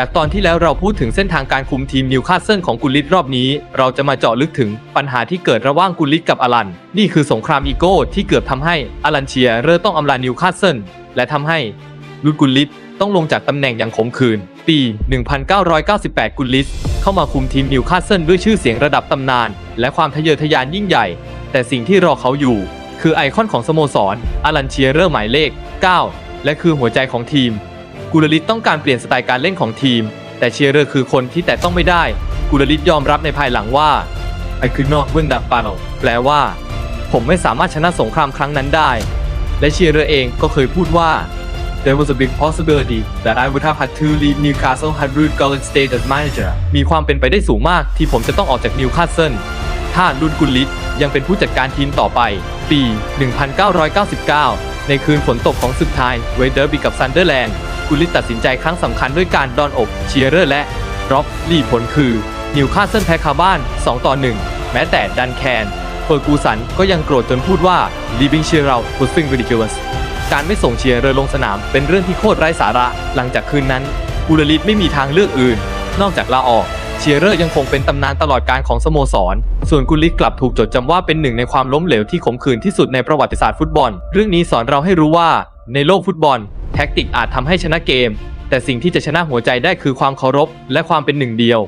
จากตอนที่แล้วเราพูดถึงเส้นทางการคุมทีมนิวคาสเซิลของกุลิตรอบนี้ เราจะมาเจาะลึกถึงปัญหาที่เกิดระหว่างกุลิตกับอลัน นี่คือสงครามอีโก้ที่เกือบทำให้อลันเชียเรอร์ต้องอำลานิวคาสเซิลและทำให้ลุดกุลิตต้องลงจากตำแหน่งอย่างขมขื่นปี 1998 กุลิตเข้ามาคุมทีมนิวคาสเซิลด้วยชื่อเสียงระดับตำนาน และความทะเยอทะยานยิ่งใหญ่ แต่สิ่งที่รอเขาอยู่ คือไอคอนของสโมสรอลันเชียเรอร์หมายเลข 9 และคือหัวใจของทีม กุลลิตต้องการเปลี่ยนสไตล์การเล่นของทีม แต่เชียร์เรอร์คือคนที่แต่ต้องไม่ได้ กุลลิตยอมรับในภายหลังว่า I could not win that battle แปลว่า ผมไม่สามารถชนะสงครามครั้งนั้นได้ และเชียร์เรอร์เองก็เคยพูดว่า There was a big possibility that I would have had to leave Newcastle had Ruud Gullit stayed as manager มีความเป็นไปได้สูงมากที่ผมจะต้องออกจากนิวคาสเซิลถ้ารุนกุลลิตยังเป็นผู้จัดการทีมต่อไป ปี 1999 ในคืนฝนตกของศึกไทายเวเดอร์บีกับซันเดอร์แลนด์ กุลลิตตัดสินใจครั้งสำคัญด้วยการดอนอกเชียร์เรอร์และร็อบลี่ผลคือนิวคาสเซิลแพ้คาบ้าน 2 ต่อ 1 แม้แต่ดันแคนเฟอร์กูสันก็ยังโกรธจนพูดว่า leaving เชียร์เรา was being ridiculous การไม่ส่งเชียร์เรอร์ลงสนามเป็นเรื่องที่โคตรไร้สาระ หลังจากคืนนั้นกุลลิตไม่มีทางเลือกอื่น นอกจากลาออกเชียร์เรอร์ยังคงเป็นตำนานตลอดการของสโมสร ส่วนกุลลิตกลับถูกจดจำว่าเป็นหนึ่งในความล้มเหลวที่ขมขื่นที่สุดในประวัติศาสตร์ฟุตบอล เรื่องนี้สอนเราให้รู้ว่า ในโลกฟุตบอล แท็กติกอาจทำให้ชนะเกม แต่สิ่งที่จะชนะหัวใจได้คือความเคารพและความเป็นหนึ่งเดียว